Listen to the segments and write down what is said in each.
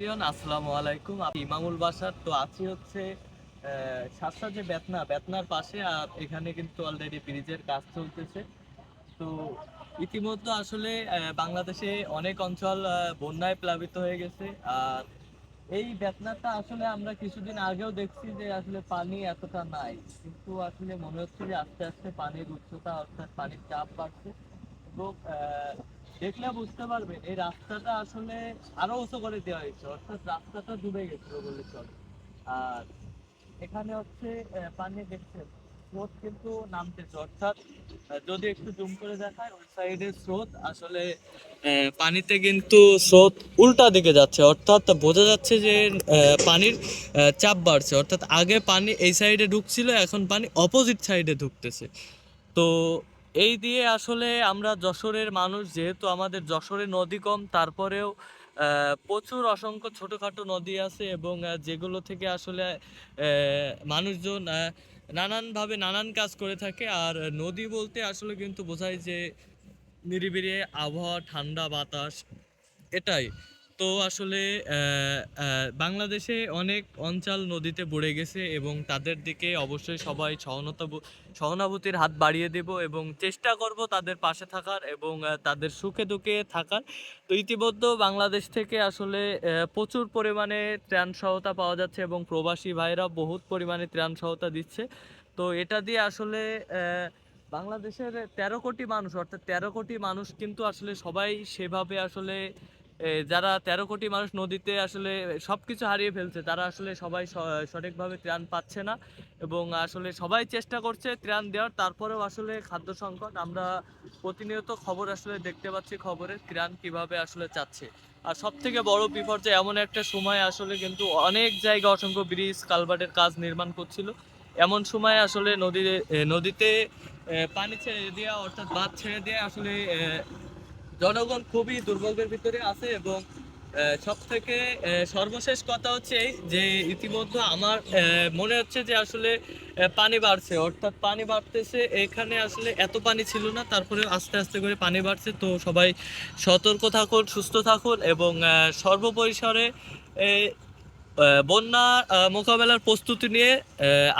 আসসালামু আলাইকুম। ইমামুল বাসার, তো আছি হচ্ছে সাতটা যে বেতনা, বেতনার পাশে, আর এখানে কিন্তু অলরেডি ব্রিজের কাজ চলতেছে। তো ইতিমধ্যে আসলে বাংলাদেশে অনেক অঞ্চল বন্যায় প্লাবিত হয়ে গেছে। আর এই বেতনাটা আসলে আমরা কিছুদিন আগেও দেখছি যে আসলে পানি এতটা নাই। কিন্তু আসলে মনে হচ্ছে যে আস্তে আস্তে পানির উচ্চতা, অর্থাৎ পানির চাপ বাড়ছে। এবং দেখলে বুঝতে পারবেন এই রাস্তাটা আসলে আরও উঁচু করে দেওয়া হয়েছে। অর্থাৎ রাস্তাটা ডুবে গেছিল বলে চলে আর এখানে হচ্ছে পানি দেখছেন, স্রোত কিন্তু নামতেছে। অর্থাৎ যদি একটু জুম করে দেখায় ওই সাইডের স্রোত আসলে পানিতে কিন্তু স্রোত উল্টা দিকে যাচ্ছে। অর্থাৎ বোঝা যাচ্ছে যে পানির চাপ বাড়ছে। অর্থাৎ আগে পানি এই সাইডে ঢুকছিল, এখন পানি অপোজিট সাইডে ঢুকতেছে। তো এই দিয়ে আসলে আমরা যশোরের মানুষ যেহেতু আমাদের যশোরে নদী কম, তারপরেও প্রচুর অসংখ্য ছোটোখাটো নদী আছে এবং যেগুলো থেকে আসলে মানুষজন নানানভাবে নানান কাজ করে থাকে। আর নদী বলতে আসলে কিন্তু বোঝায় যে নিরিবিলি আবহাওয়া, ঠান্ডা বাতাস, এটাই। তো আসলে বাংলাদেশে অনেক অঞ্চল নদীতে বুড়ে গেছে এবং তাদের দিকে অবশ্যই সবাই সহনতা সহানুভূতির হাত বাড়িয়ে দেব এবং চেষ্টা করব তাদের পাশে থাকার এবং তাদের সুখে দুঃখে থাকার। তো ইতিমধ্যে বাংলাদেশ থেকে আসলে প্রচুর পরিমাণে ত্রাণ সহায়তা পাওয়া যাচ্ছে এবং প্রবাসী ভাইরা বহুত পরিমাণে ত্রাণ সহায়তা দিচ্ছে। তো এটা দিয়ে আসলে বাংলাদেশের তেরো কোটি মানুষ, অর্থাৎ তেরো কোটি মানুষ কিন্তু আসলে সবাই সেভাবে আসলে যারা তেরো কোটি মানুষ নদীতে আসলে সব কিছু হারিয়ে ফেলছে, তারা আসলে সবাই সঠিকভাবে ত্রাণ পাচ্ছে না এবং আসলে সবাই চেষ্টা করছে ত্রাণ দেওয়ার। তারপরেও আসলে খাদ্য সংকট, আমরা প্রতিনিয়ত খবর আসলে দেখতে পাচ্ছি খবরে ত্রাণ কীভাবে আসলে চাচ্ছে। আর সব থেকে বড় বিপর্যয় এমন একটা সময় আসলে কিন্তু অনেক জায়গা অসংখ্য ব্রিজ, কালভার্টের কাজ নির্মাণ করছিল। এমন সময় আসলে নদীতে নদীতে পানি ছেড়ে দেওয়া অর্থাৎ বাঁধ ছেড়ে দেওয়া আসলে জনগণ খুবই দুর্ভোগের ভিতরে আছে এবং সব থেকে সর্বশেষ কথা হচ্ছে এই যে ইতিমধ্যে আমার মনে হচ্ছে যে আসলে পানি বাড়ছে। অর্থাৎ পানি বাড়তেছে, এখানে আসলে এত পানি ছিল না তারপরে আস্তে আস্তে করে পানি বাড়ছে। তো সবাই সতর্ক থাকুন, সুস্থ থাকুন এবং সর্বপরিসরে বন্যা মোকাবেলার প্রস্তুতি নিয়ে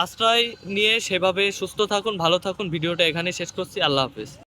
আশ্রয় নিয়ে সেভাবে সুস্থ থাকুন, ভালো থাকুন। ভিডিওটা এখানে শেষ করছি। আল্লাহ হাফেজ।